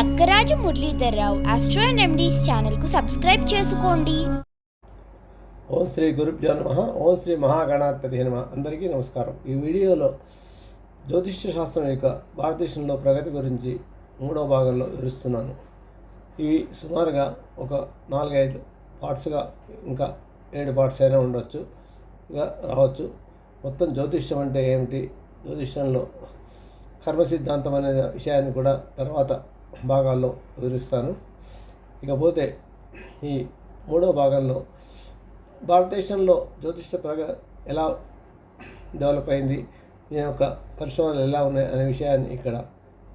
Lakkaraju Muralidhar Rao astro and ఛానల్కు subscribe చేసుకోండి. ఓం శ్రీ గురుభ్యో నమ ఓం శ్రీ మహాగణాధిపతి నమ. అందరికీ నమస్కారం. ఈ వీడియోలో జ్యోతిష్య శాస్త్రం యొక్క భారతదేశంలో ప్రగతి గురించి మూడో భాగంలో వివరిస్తున్నాను. ఇవి సుమారుగా ఒక నాలుగైదు పార్ట్స్గా ఇంకా ఏడు పార్ట్స్ అయినా ఉండొచ్చు ఇక రావచ్చు. మొత్తం జ్యోతిష్యం అంటే ఏమిటి? జ్యోతిష్యంలో కర్మ సిద్ధాంతం అనే విషయాన్ని కూడా తర్వాత భాగాల్లో వివరిస్తాను. ఇకపోతే ఈ మూడో భాగంలో భారతదేశంలో జ్యోతిష ప్రగ ఎలా డెవలప్ అయింది దీని యొక్క పరిశ్రమలు ఎలా ఉన్నాయి అనే విషయాన్ని ఇక్కడ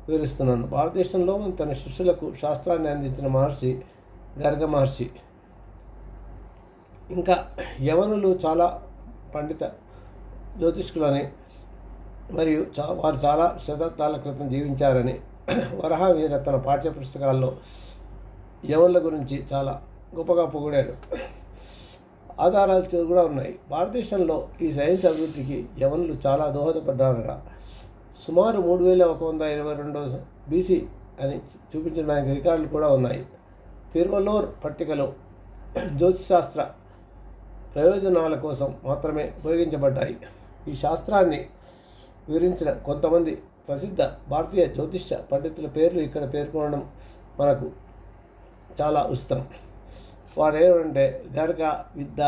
వివరిస్తున్నాను. భారతదేశంలో తన శిష్యులకు శాస్త్రాన్ని అందించిన మహర్షి గర్గ మహర్షి. ఇంకా యవనులు చాలా పండిత జ్యోతిష్కులని మరియు చా వారు చాలా శతాబ్దాల క్రితం జీవించారని వరహవీర తన పాఠ్య పుస్తకాల్లో యవనుల గురించి చాలా గొప్పగా పొగిడాడు. ఆధారాలు కూడా ఉన్నాయి. భారతదేశంలో ఈ సైన్స్ అభివృద్ధికి యవనులు చాలా దోహదపడ్డారట. సుమారు మూడు వేల ఒక వంద ఇరవై రెండు బీసీ అని చూపించడానికి రికార్డులు కూడా ఉన్నాయి. తిరువలూర్ పట్టికలో జ్యోతిశాస్త్ర ప్రయోజనాల కోసం మాత్రమే ఉపయోగించబడ్డాయి. ఈ శాస్త్రాన్ని వివరించిన కొంతమంది ప్రసిద్ధ భారతీయ జ్యోతిష్య పండితుల పేర్లు ఇక్కడ పేర్కొనడం మనకు చాలా ఉచితం. వారు ఏమంటే గర్గ విద్య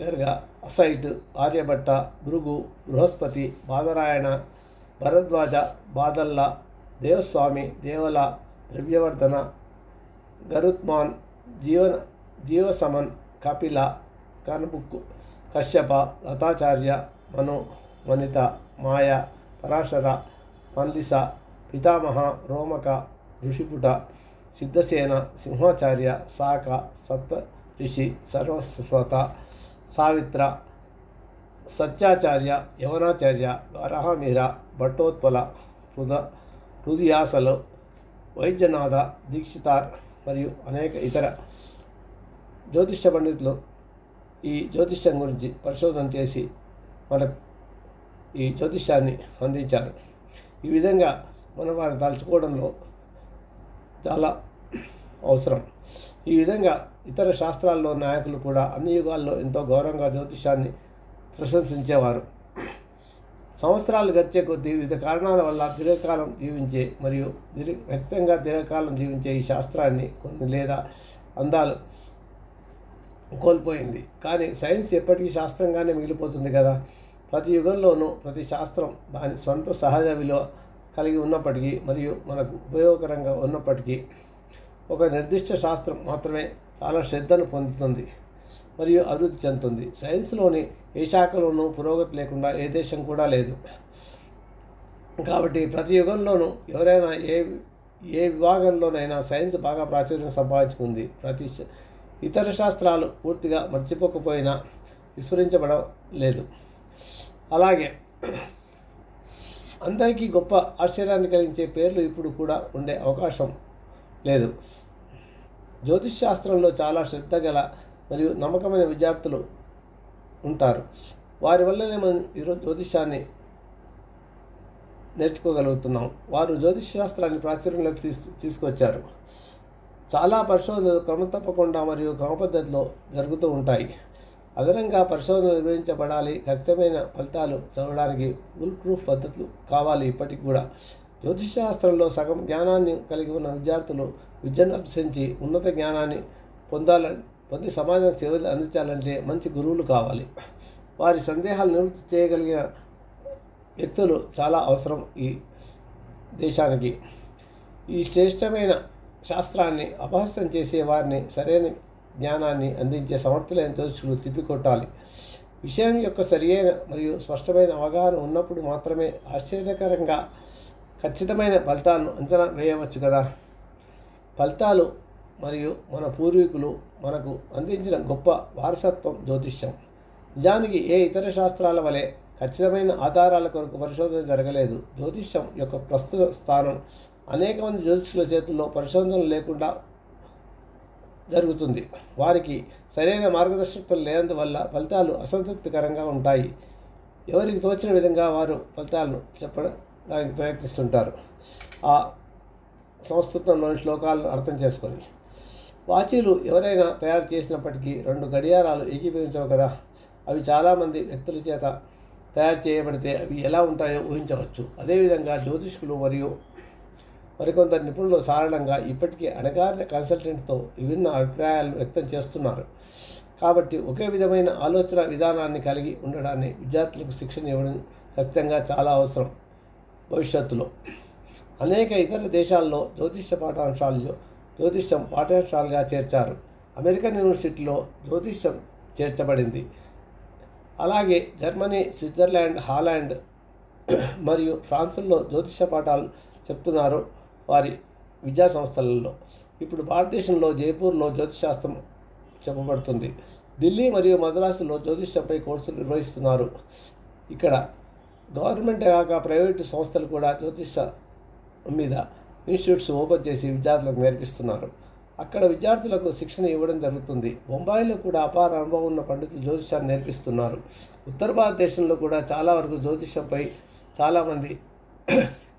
గర్గ అసైట్ ఆర్యభట్ట భృగు బృహస్పతి బాదరాయణ భరద్వాజ బాదల్ల దేవస్వామి దేవల ద్రవ్యవర్ధన గరుత్మాన్ జీవన జీవసమన్ కపిల కనుబుక్కు కశ్యప లతాచార్య మను వనిత మాయ పరాశర పల్లిస పితామహ రోమక ఋషిపుట సిద్ధసేన సింహాచార్య సాక సప్త ఋషి సర్వస్వత సావిత్ర సత్యాచార్య యవనాచార్య వరహమీర భట్టోత్పల హృద హృదయాసలు వైద్యనాథ దీక్షితార్ మరియు అనేక ఇతర జ్యోతిష పండితులు ఈ జ్యోతిష్యం గురించి పరిశోధన చేసి మనకు ఈ జ్యోతిష్యాన్ని అందించారు. ఈ విధంగా మనం వారిని తలుచుకోవడంలో చాలా అవసరం. ఈ విధంగా ఇతర శాస్త్రాల్లో నాయకులు కూడా అన్ని యుగాల్లో ఎంతో గౌరవంగా జ్యోతిషాన్ని ప్రశంసించేవారు. సంవత్సరాలు గడిచే కొద్దీ వివిధ కారణాల వల్ల దీర్ఘకాలం జీవించే మరియు దీర్ఘ ఖచ్చితంగా దీర్ఘకాలం జీవించే ఈ శాస్త్రాన్ని కొన్ని లేదా అందాలు కోల్పోయింది. కానీ సైన్స్ ఎప్పటికీ శాస్త్రంగానే మిగిలిపోతుంది కదా? ప్రతి యుగంలోనూ ప్రతి శాస్త్రం దాని సొంత సహజ విలువ కలిగి ఉన్నప్పటికీ మరియు మనకు ఉపయోగకరంగా ఉన్నప్పటికీ ఒక నిర్దిష్ట శాస్త్రం మాత్రమే చాలా శ్రద్ధను పొందుతుంది మరియు అభివృద్ధి చెందుతుంది. సైన్స్లోని ఏ శాఖలోనూ పురోగతి లేకుండా ఏ దేశం కూడా లేదు. కాబట్టి ప్రతి యుగంలోనూ ఎవరైనా ఏ ఏ విభాగంలోనైనా సైన్స్ బాగా ప్రాచుర్యం సంపాదించుకుంది. ప్రతి ఇతర శాస్త్రాలు పూర్తిగా మర్చిపోకపోయినా విస్మరించబడలేదు. అలాగే అందరికీ గొప్ప ఆశ్చర్యాన్ని కలిగించే పేర్లు ఇప్పుడు కూడా ఉండే అవకాశం లేదు. జ్యోతిష్ శాస్త్రంలో చాలా శ్రద్ధ గల మరియు నమ్మకమైన విద్యార్థులు ఉంటారు. వారి వల్లనే మనం ఈరోజు జ్యోతిష్యాన్ని నేర్చుకోగలుగుతున్నాం. వారు జ్యోతిష్ శాస్త్రాన్ని ప్రాచుర్యంలోకి తీసు తీసుకొచ్చారు. చాలా పరిశోధనలు క్రమం తప్పకుండా మరియు క్రమపద్ధతిలో జరుగుతూ ఉంటాయి. అదనంగా పరిశోధన నిర్వహించబడాలి ఖచ్చితమైన ఫలితాలు చదవడానికి ఫుల్ ప్రూఫ్ పద్ధతులు కావాలి ఇప్పటికి కూడా. జ్యోతిష్ శాస్త్రంలో సగం జ్ఞానాన్ని కలిగి ఉన్న విద్యార్థులు విద్యను అభ్యసించి ఉన్నత జ్ఞానాన్ని పొందాలని పొంది సమాజానికి సేవలు అందించాలంటే మంచి గురువులు కావాలి. వారి సందేహాలు నివృత్తి చేయగలిగిన వ్యక్తులు చాలా అవసరం ఈ దేశానికి. ఈ శ్రేష్టమైన శాస్త్రాన్ని అపహాస్యం చేసే వారిని సరైన జ్ఞానాన్ని అందించే సమర్థులైన జ్యోతిషులు తిప్పికొట్టాలి. విషయం యొక్క సరియైన మరియు స్పష్టమైన అవగాహన ఉన్నప్పుడు మాత్రమే ఆశ్చర్యకరంగా ఖచ్చితమైన ఫలితాలను అంచనా వేయవచ్చు కదా? ఫలితాలు మరియు మన పూర్వీకులు మనకు అందించిన గొప్ప వారసత్వం జ్యోతిష్యం. నిజానికి ఏ ఇతర శాస్త్రాల వలె ఖచ్చితమైన ఆధారాల కొరకు పరిశోధన జరగలేదు. జ్యోతిష్యం యొక్క ప్రస్తుత స్థానం అనేక మంది జ్యోతిష్యుల చేతుల్లో పరిశోధనలు లేకుండా జరుగుతుంది. వారికి సరైన మార్గదర్శకత్వం లేనందువల్ల ఫలితాలు అసంతృప్తికరంగా ఉంటాయి. ఎవరికి తోచిన విధంగా వారు ఫలితాలను చెప్పడానికి ప్రయత్నిస్తుంటారు. ఆ సంస్కృతంలోని శ్లోకాలను అర్థం చేసుకొని. వాచీలు ఎవరైనా తయారు చేసినప్పటికీ రెండు గడియారాలు ఏకీభవించవు కదా? అవి చాలామంది వ్యక్తుల చేత తయారు చేయబడితే అవి ఎలా ఉంటాయో ఊహించవచ్చు. అదేవిధంగా జ్యోతిష్కులు మరియు మరికొందరు నిపుణులు సాధారణంగా ఇప్పటికీ అణగారిన కన్సల్టెంట్తో విభిన్న అభిప్రాయాలు వ్యక్తం చేస్తున్నారు. కాబట్టి ఒకే విధమైన ఆలోచన విధానాన్ని కలిగి ఉండడాన్ని విద్యార్థులకు శిక్షణ ఇవ్వడం ఖచ్చితంగా చాలా అవసరం భవిష్యత్తులో. అనేక ఇతర దేశాల్లో జ్యోతిష్య పాఠాంశాలు జ్యోతిష్యం పాఠ్యాంశాలుగా చేర్చారు. అమెరికన్ యూనివర్సిటీలో జ్యోతిష్యం చేర్చబడింది. అలాగే జర్మనీ స్విట్జర్లాండ్ హాలాండ్ మరియు ఫ్రాన్సుల్లో జ్యోతిష పాఠాలు చెప్తున్నారు. వారి విద్యా సంస్థలలో. ఇప్పుడు భారతదేశంలో జైపూర్లో జ్యోతిశాస్త్రం చెప్పబడుతుంది. ఢిల్లీ మరియు మద్రాసులో జ్యోతిష్యంపై కోర్సులు నిర్వహిస్తున్నారు. ఇక్కడ గవర్నమెంట్ కాక ప్రైవేటు సంస్థలు కూడా జ్యోతిష మీద ఇన్స్టిట్యూట్స్ ఓపెన్ చేసి విద్యార్థులకు నేర్పిస్తున్నారు. అక్కడ విద్యార్థులకు శిక్షణ ఇవ్వడం జరుగుతుంది. బొంబాయిలో కూడా అపార అనుభవం ఉన్న పండితులు జ్యోతిషాన్ని నేర్పిస్తున్నారు. ఉత్తర భారతదేశంలో కూడా చాలా వరకు జ్యోతిషంపై చాలామంది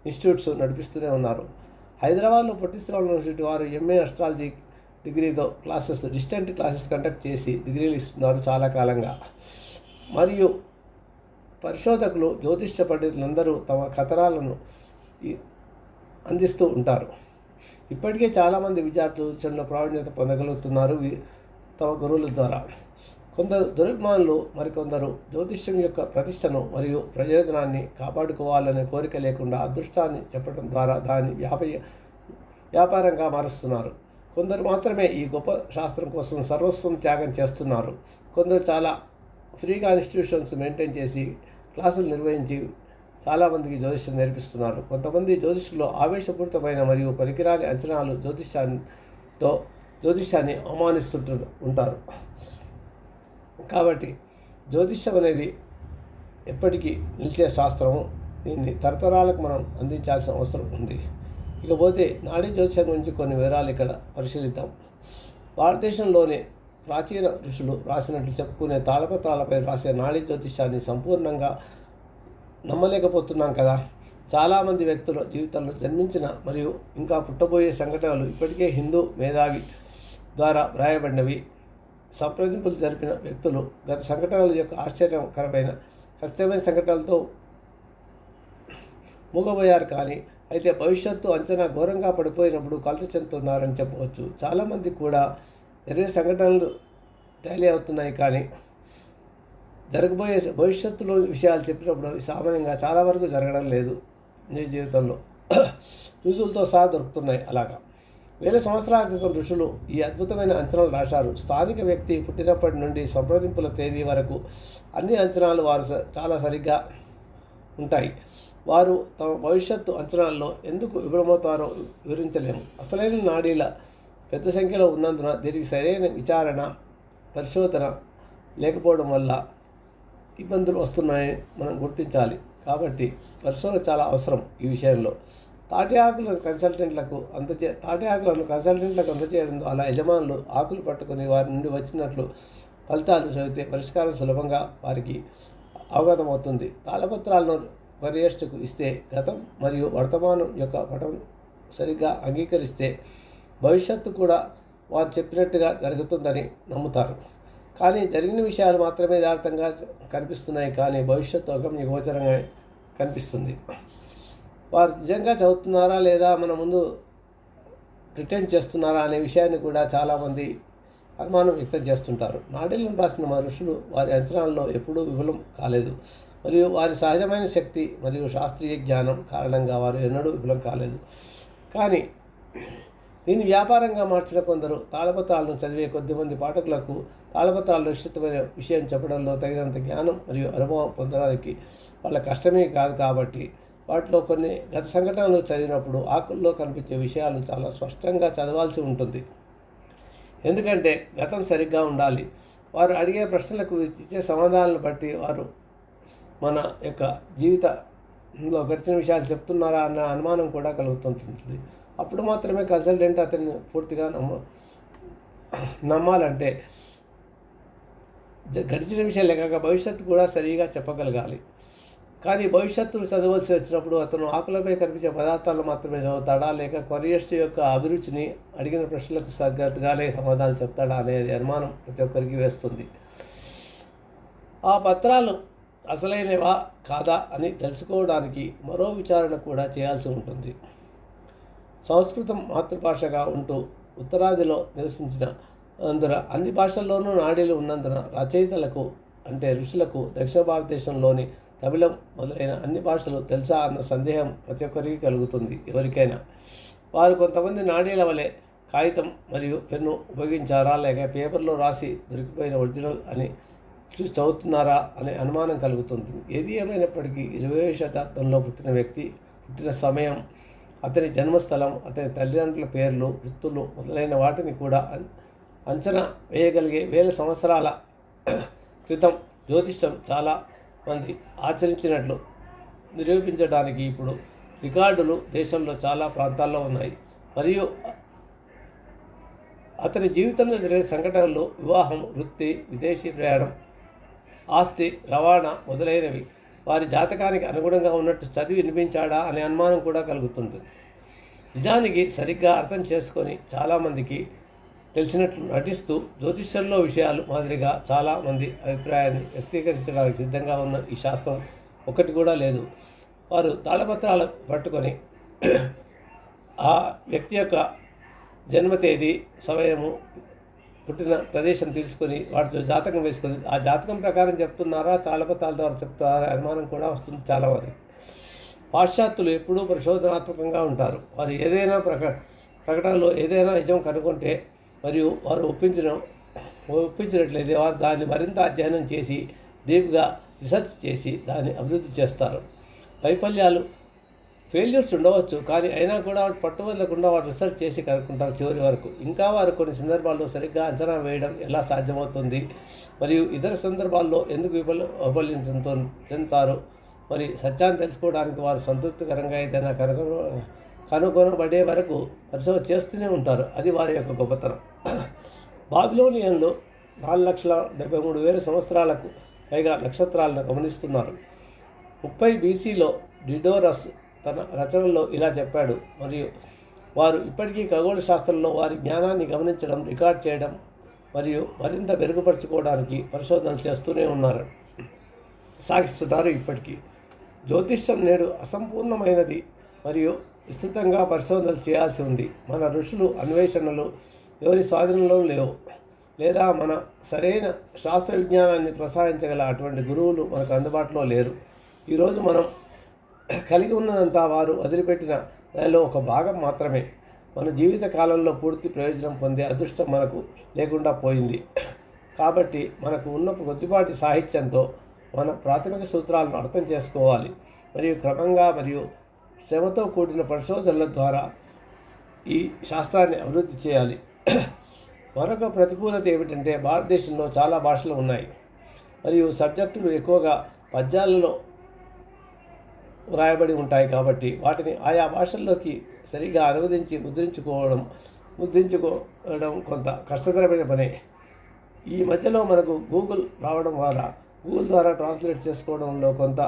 ఇన్స్టిట్యూట్స్ నడిపిస్తూనే ఉన్నారు. హైదరాబాద్లో పొట్టిశ్రామ్ యూనివర్సిటీ వారు ఎంఏ అస్ట్రాలజీ డిగ్రీతో క్లాసెస్ డిస్టెంట్ క్లాసెస్ కండక్ట్ చేసి డిగ్రీలు ఇస్తున్నారు చాలా కాలంగా. మరియు పరిశోధకులు జ్యోతిష్య పండితులందరూ తమ కథనాలను అందిస్తూ ఉంటారు. ఇప్పటికే చాలామంది విద్యార్థులు జ్యోతిషంలో ప్రావీణ్యత పొందగలుగుతున్నారు తమ గురువుల ద్వారా. కొందరు దురభిమానులు మరికొందరు జ్యోతిష్యం యొక్క ప్రతిష్టను మరియు ప్రయోజనాన్ని కాపాడుకోవాలనే కోరిక లేకుండా అదృష్టాన్ని చెప్పడం ద్వారా దాన్ని వ్యాప వ్యాపారంగా మారుస్తున్నారు. కొందరు మాత్రమే ఈ గొప్ప శాస్త్రం కోసం సర్వస్వం త్యాగం చేస్తున్నారు. కొందరు చాలా ఫ్రీగా ఇన్స్టిట్యూషన్స్ మెయింటైన్ చేసి క్లాసులు నిర్వహించి చాలామందికి జ్యోతిష్యం నేర్పిస్తున్నారు. కొంతమంది జ్యోతిష్యులు ఆవేశపూరితమైన మరియు పనికిరాని అంచనాలు జ్యోతిష్యాన్నితో జ్యోతిష్యాన్ని అవమానిస్తుంటారు ఉంటారు. కాబట్టి జ్యోతిష్యం అనేది ఎప్పటికీ నిలిచే శాస్త్రము. దీన్ని తరతరాలకు మనం అందించాల్సిన అవసరం ఉంది. ఇకపోతే నాడీ జ్యోతిషం గురించి కొన్ని వివరాలు ఇక్కడ పరిశీలిద్దాం. భారతదేశంలోని ప్రాచీన ఋషులు రాసినట్లు చెప్పుకునే తాళపత్రాలపై రాసే నాడీ జ్యోతిష్యాన్ని సంపూర్ణంగా నమ్మలేకపోతున్నాం కదా. చాలామంది వ్యక్తుల జీవితంలో జన్మించిన మరియు ఇంకా పుట్టబోయే సంఘటనలు ఇప్పటికే హిందూ మేధావి ద్వారా వ్రాయబడినవి. సంప్రదింపులు జరిపిన వ్యక్తులు గత సంఘటనల యొక్క ఆశ్చర్యకరమైన ఖచ్చితమైన సంఘటనలతో మూగబోయారు కానీ అయితే భవిష్యత్తు అంచనా ఘోరంగా పడిపోయినప్పుడు కలత చెందుతున్నారని చెప్పవచ్చు. చాలామంది కూడా జరిగే సంఘటనలు టాలీ అవుతున్నాయి కానీ జరగబోయే భవిష్యత్తులో విషయాలు చెప్పినప్పుడు అవి సామాన్యంగా చాలా వరకు జరగడం లేదు. నిజ జీవితంలో రుజువులతో సహా దొరుకుతున్నాయి అలాగా. వేల సంవత్సరాల క్రితం ఋషులు ఈ అద్భుతమైన అంచనాలు రాశారు. స్థానిక వ్యక్తి పుట్టినప్పటి నుండి సంప్రదింపుల తేదీ వరకు అన్ని అంచనాలు వారు స- చాలా సరిగ్గా ఉంటాయి. వారు తమ భవిష్యత్తు అంచనాల్లో ఎందుకు విఫలమవుతారో వివరించలేము. అసలైన నాడీల పెద్ద సంఖ్యలో ఉన్నందున దీనికి సరైన విచారణ పరిశోధన లేకపోవడం వల్ల ఇబ్బందులు వస్తున్నాయని మనం గుర్తించాలి. కాబట్టి పరిశోధన చాలా అవసరం ఈ విషయంలో. తాటి ఆకులను కన్సల్టెంట్లకు అందజే తాటి ఆకులను కన్సల్టెంట్లకు అందజేయడం ద్వారా యజమానులు ఆకులు పట్టుకుని వారి నుండి వచ్చినట్లు ఫలితాలు చదివితే పరిష్కారం సులభంగా వారికి అవగతమవుతుంది. తాళపత్రాలను పర్యవేక్షకు ఇస్తే గతం మరియు వర్తమానం యొక్క పటం సరిగ్గా అంగీకరిస్తే భవిష్యత్తు కూడా వారు చెప్పినట్టుగా జరుగుతుందని నమ్ముతారు. కానీ జరిగిన విషయాలు మాత్రమే యథార్థంగా కనిపిస్తున్నాయి. కానీ భవిష్యత్తు ఒక గోచరంగా కనిపిస్తుంది. వారు నిజంగా చదువుతున్నారా లేదా మన ముందు ప్రిటెండ్ చేస్తున్నారా అనే విషయాన్ని కూడా చాలామంది అనుమానం వ్యక్తం చేస్తుంటారు. నాడీలను రాసిన మనుషులు వారి అంచనాల్లో ఎప్పుడూ విఫలం కాలేదు. మరియు వారి సహజమైన శక్తి మరియు శాస్త్రీయ జ్ఞానం కారణంగా వారు ఎన్నడూ విఫలం కాలేదు. కానీ దీన్ని వ్యాపారంగా మార్చిన కొందరు తాళపత్రాలను చదివే కొద్దిమంది పాఠకులకు తాళపత్రాల్లో ఇష్టమైన విషయం చెప్పడంలో తగినంత జ్ఞానం మరియు అనుభవం పొందడానికి వాళ్ళ కష్టమే కాదు కాబట్టి వాటిలో కొన్ని గత సంఘటనలు చదివినప్పుడు ఆకుల్లో కనిపించే విషయాలు చాలా స్పష్టంగా చదవాల్సి ఉంటుంది. ఎందుకంటే గతం సరిగ్గా ఉండాలి. వారు అడిగే ప్రశ్నలకు ఇచ్చే సమాధానాలను బట్టి వారు మన యొక్క జీవితంలో గడిచిన విషయాలు చెప్తున్నారా అన్న అనుమానం కూడా కలుగుతుంటుంది. అప్పుడు మాత్రమే కన్సల్టెంట్ అతన్ని పూర్తిగా నమ్మ నమ్మాలంటే జ- గడిచిన విషయాలే కాక భవిష్యత్తు కూడా సరిగా చెప్పగలగాలి. కానీ భవిష్యత్తును చదవలసి వచ్చినప్పుడు అతను ఆకులపై కనిపించే పదార్థాలు మాత్రమే చదువుతాడా లేక కొరియస్ట్ యొక్క అభిరుచిని అడిగిన ప్రశ్నలకు తగ్గట్టుగానే సమాధానం చెప్తాడా అనేది అనుమానం ప్రతి ఒక్కరికి వేస్తుంది. ఆ పత్రాలు అసలైనవా కాదా అని తెలుసుకోవడానికి మరో విచారణ కూడా చేయాల్సి ఉంటుంది. సంస్కృతం మాతృభాషగా ఉంటూ ఉత్తరాదిలో నివసించిన అందున అన్ని భాషల్లోనూ నాడీలు ఉన్నందున రచయితలకు అంటే ఋషులకు దక్షిణ భారతదేశంలోని తమిళం మొదలైన అన్ని భాషలు తెలుసా అన్న సందేహం ప్రతి ఒక్కరికి కలుగుతుంది ఎవరికైనా. వారు కొంతమంది నాడీల వలె కాగితం మరియు పెన్ను ఉపయోగించారా లేక పేపర్లో రాసి దొరికిపోయిన ఒరిజినల్ అని చూసి చదువుతున్నారా అనే అనుమానం కలుగుతుంది. ఏది ఏమైనప్పటికీ ఇరవై శతాబ్దంలో పుట్టిన వ్యక్తి పుట్టిన సమయం అతని జన్మస్థలం అతని తల్లిదండ్రుల పేర్లు వృత్తులు మొదలైన వాటిని కూడా అంచనా వేయగలిగే వేల సంవత్సరాల క్రితం జ్యోతిషం చాలా మంది ఆచరించినట్లు నిరూపించడానికి ఇప్పుడు రికార్డులు దేశంలో చాలా ప్రాంతాల్లో ఉన్నాయి. మరియు అతని జీవితంలో జరిగిన సంఘటనలు వివాహం వృత్తి విదేశీ ప్రయాణం ఆస్తి రవాణా మొదలైనవి వారి జాతకానికి అనుగుణంగా ఉన్నట్టు చదివి వినిపించాడా అనే అనుమానం కూడా కలుగుతుంది నిజానికి సరిగ్గా అర్థం చేసుకొని చాలామందికి తెలిసినట్లు నటిస్తూ జ్యోతిష్యంలో విషయాలు మాదిరిగా చాలామంది అభిప్రాయాన్ని వ్యక్తీకరించడానికి సిద్ధంగా ఉన్న ఈ శాస్త్రం ఒకటి కూడా లేదు. వారు తాళపత్రాలు పట్టుకొని ఆ వ్యక్తి యొక్క జన్మ తేదీ సమయము పుట్టిన ప్రదేశం తీసుకొని వాటితో జాతకం వేసుకొని ఆ జాతకం ప్రకారం చెప్తున్నారా తాళపత్రాల ద్వారా చెప్తున్నారా అనుమానం కూడా వస్తుంది చాలా వారికి పాశ్చాత్యులు ఎప్పుడూ పరిశోధనాత్మకంగా ఉంటారు. వారు ఏదైనా ప్రక ప్రకటనలో ఏదైనా నిజం కనుగొంటే మరియు వారు ఒప్పించిన ఒప్పించినట్లయితే వారు దాన్ని మరింత అధ్యయనం చేసి డీప్గా రీసెర్చ్ చేసి దాన్ని అభివృద్ధి చేస్తారు. వైఫల్యాలు ఫెయిల్యూర్స్ ఉండవచ్చు కానీ అయినా కూడా పట్టు వదలకుండా వారు రీసెర్చ్ చేసి కనుక్కుంటారు చివరి వరకు. ఇంకా వారు కొన్ని సందర్భాల్లో సరిగ్గా అంచనా వేయడం ఎలా సాధ్యమవుతుంది? మరియు ఇతర సందర్భాల్లో ఎందుకు విఫల వైఫల్యంతో చెందుతారు? మరి సత్యాన్ని తెలుసుకోవడానికి వారు సంతృప్తికరంగా ఏదైనా కనుగొన కనుగొనబడే వరకు పరిశోధన చేస్తూనే ఉంటారు. అది వారి యొక్క గొప్పతనం. బాబిలోనియన్లు నాలుగు లక్షల డెబ్బై మూడు వేల సంవత్సరాలకు పైగా నక్షత్రాలను గమనిస్తున్నారు. ముప్పై బీసీలో డిడోరస్ తన రచనల్లో ఇలా చెప్పాడు మరియు వారు ఇప్పటికీ ఖగోళ శాస్త్రంలో వారి జ్ఞానాన్ని గమనించడం రికార్డ్ చేయడం మరియు మరింత మెరుగుపరుచుకోవడానికి పరిశోధనలు చేస్తూనే ఉన్నారు. సాగిస్తున్నారు ఇప్పటికీ. జ్యోతిష్యం నేడు అసంపూర్ణమైనది మరియు విస్తృతంగా పరిశోధనలు చేయాల్సి ఉంది. మన ఋషులు అన్వేషణలు ఎవరి స్వాధీనంలో లేవు. లేదా మన సరైన శాస్త్ర విజ్ఞానాన్ని ప్రసాదించగల అటువంటి గురువులు మనకు అందుబాటులో లేరు. ఈరోజు మనం కలిగి ఉన్నదంతా వారు వదిలిపెట్టిన దానిలో ఒక భాగం మాత్రమే. మన జీవిత కాలంలో పూర్తి ప్రయోజనం పొందే అదృష్టం మనకు లేకుండా పోయింది. కాబట్టి మనకు ఉన్న కొద్దిపాటి సాహిత్యంతో మన ప్రాథమిక సూత్రాలను అర్థం చేసుకోవాలి. మరియు క్రమంగా మరియు శ్రమతో కూడిన పరిశోధనల ద్వారా ఈ శాస్త్రాన్ని అభివృద్ధి చేయాలి. మరొక ప్రతికూలత ఏమిటంటే భారతదేశంలో చాలా భాషలు ఉన్నాయి. మరియు సబ్జెక్టులు ఎక్కువగా పద్యాలలో వ్రాయబడి ఉంటాయి కాబట్టి వాటిని ఆయా భాషల్లోకి సరిగా అనువదించి ముద్రించుకోవడం ముద్రించుకోవడం కొంత కష్టతరమైన పనే. ఈ మధ్యలో మనకు గూగుల్ రావడం ద్వారా గూగుల్ ద్వారా ట్రాన్స్లేట్ చేసుకోవడంలో కొంత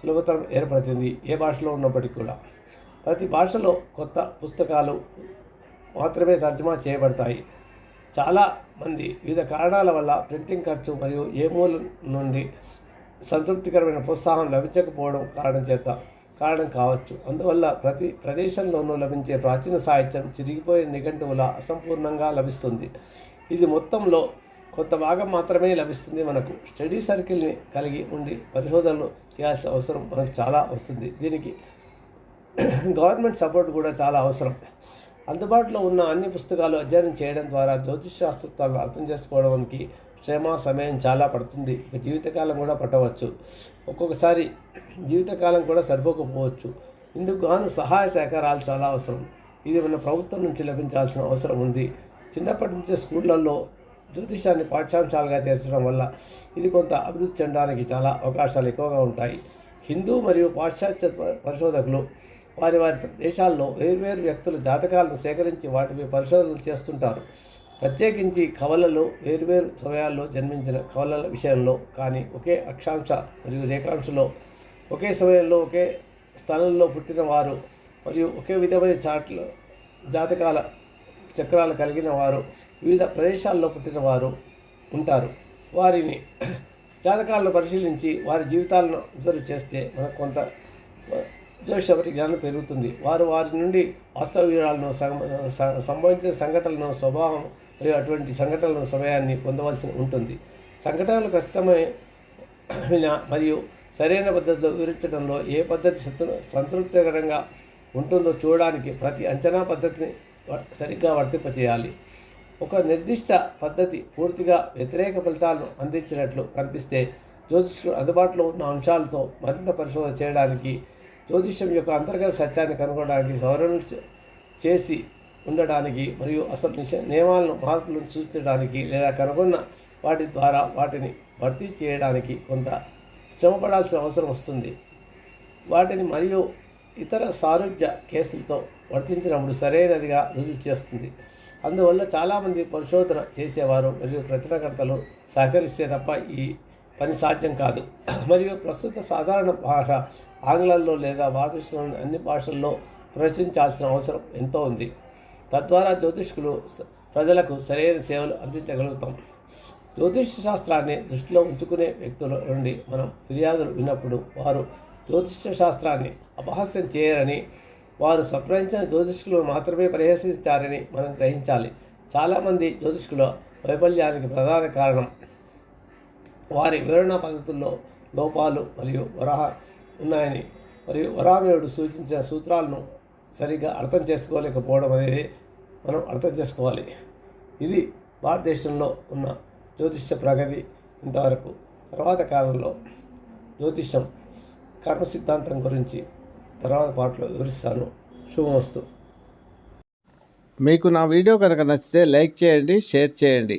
సులభతరం ఏర్పడుతుంది ఏ భాషలో ఉన్నప్పటికీ కూడా. ప్రతి భాషలో కొత్త పుస్తకాలు మాత్రమే తర్జుమా చేయబడతాయి. చాలా మంది వివిధ కారణాల వల్ల ప్రింటింగ్ ఖర్చు మరియు ఏ మూల నుండి సంతృప్తికరమైన ప్రోత్సాహం లభించకపోవడం కారణం చేత కారణం కావచ్చు. అందువల్ల ప్రతి ప్రదేశంలోనూ లభించే ప్రాచీన సాహిత్యం చిరిగిపోయిన నిఘంటువుల అసంపూర్ణంగా లభిస్తుంది. ఇది మొత్తంలో కొంత భాగం మాత్రమే లభిస్తుంది మనకు. స్టడీ సర్కిల్ని కలిగి ఉండి పరిశోధనలు చేయాల్సిన అవసరం మనకు చాలా వస్తుంది. దీనికి గవర్నమెంట్ సపోర్ట్ కూడా చాలా అవసరం. అందుబాటులో ఉన్న అన్ని పుస్తకాలు అధ్యయనం చేయడం ద్వారా జ్యోతిష్ శాస్త్రాలను అర్థం చేసుకోవడానికి శ్రమ సమయం చాలా పడుతుంది. జీవితకాలం కూడా పట్టవచ్చు. ఒక్కొక్కసారి జీవితకాలం కూడా సరిపోకపోవచ్చు. ఇందుకు గాను సహాయ సహకారాలు చాలా అవసరం. ఇది మన ప్రభుత్వం నుంచి లభించాల్సిన అవసరం ఉంది. చిన్నప్పటి నుంచే స్కూళ్ళల్లో జ్యోతిషాన్ని పాఠ్యాంశాలుగా చేర్చడం వల్ల ఇది కొంత అభివృద్ధి చెందడానికి చాలా అవకాశాలు ఎక్కువగా ఉంటాయి. హిందూ మరియు పాశ్చాత్య పరిశోధకులు వారి వారి దేశాల్లో వేర్వేరు వ్యక్తుల జాతకాలను సేకరించి వాటిపై పరిశోధనలు చేస్తుంటారు. ప్రత్యేకించి కవలలు వేర్వేరు సమయాల్లో జన్మించిన కవలల విషయంలో కానీ ఒకే అక్షాంశ మరియు రేఖాంశలో ఒకే సమయంలో ఒకే స్థలంలో పుట్టిన వారు మరియు ఒకే విధమైన చాట్లు జాతకాల చక్రాలు కలిగిన వారు వివిధ ప్రదేశాల్లో పుట్టిన వారు ఉంటారు. వారిని జాతకాలను పరిశీలించి వారి జీవితాలను అబ్జర్వ్ చేస్తే మనకు కొంత జ్యోతిష పరిజ్ఞానం పెరుగుతుంది. వారు వారి నుండి వాస్తవ వివరాలను సంభవించిన సంఘటనలను స్వభావం మరియు అటువంటి సంఘటనల సమయాన్ని పొందవలసి ఉంటుంది. సంఘటనలు ఖచ్చితమైన మరియు సరైన పద్ధతిలో వివరించడంలో ఏ పద్ధతి సంతృ- సంతృప్తికరంగా ఉంటుందో చూడడానికి ప్రతి అంచనా పద్ధతిని వ- సరిగ్గా వర్తింపచేయాలి ఒక నిర్దిష్ట పద్ధతి పూర్తిగా వ్యతిరేక ఫలితాలను అందించినట్లు కనిపిస్తే జ్యోతిష్కుడు అందుబాటులో ఉన్న అంశాలతో మరింత పరిశోధన చేయడానికి జ్యోతిష్యం యొక్క అంతర్గత సత్యాన్ని కనుగొనడానికి సవరణలు చేసి ఉండడానికి మరియు అసలు నిష నియమాలను మార్పులను సూచించడానికి లేదా కనుగొన్న వాటి ద్వారా వాటిని భర్తీ చేయడానికి కొంత శ్రమపడాల్సిన అవసరం వస్తుంది. వాటిని మరియు ఇతర సారూప్య కేసులతో వర్తించినప్పుడు సరైనదిగా రుజువు చేస్తుంది. అందువల్ల చాలామంది పరిశోధన చేసేవారు మరియు ప్రచురణకర్తలు సహకరిస్తే తప్ప ఈ పని సాధ్యం కాదు. మరియు ప్రస్తుత సాధారణ భాష ఆంగ్లంలో లేదా భారతదేశంలోని అన్ని భాషల్లో ప్రచురించాల్సిన అవసరం ఎంతో ఉంది. తద్వారా జ్యోతిష్కులు ప్రజలకు సరైన సేవలు అందించగలుగుతాం. జ్యోతిష్య శాస్త్రాన్ని దృష్టిలో ఉంచుకునే వ్యక్తుల నుండి మనం ఫిర్యాదులు విన్నప్పుడు వారు జ్యోతిష శాస్త్రాన్ని అపహాస్యం చేయరని వారు సంప్రదించిన జ్యోతిష్కులు మాత్రమే పరిహసించారని మనం గ్రహించాలి. చాలామంది జ్యోతిష్కుల వైఫల్యానికి ప్రధాన కారణం వారి వివరణ పద్ధతుల్లో లోపాలు మరియు వరాహ ఉన్నాయని మరియు వరామయుడు సూచించిన సూత్రాలను సరిగ్గా అర్థం చేసుకోలేకపోవడం అనేది మనం అర్థం చేసుకోవాలి. ఇది భారతదేశంలో ఉన్న జ్యోతిష్య ప్రగతి ఇంతవరకు తర్వాత కాలంలో జ్యోతిష్యం కర్మ సిద్ధాంతం గురించి తర్వాత పాటలో వివరిస్తాను. శుభమస్తు. మీకు నా వీడియో కనుక నచ్చితే లైక్ చేయండి షేర్ చేయండి.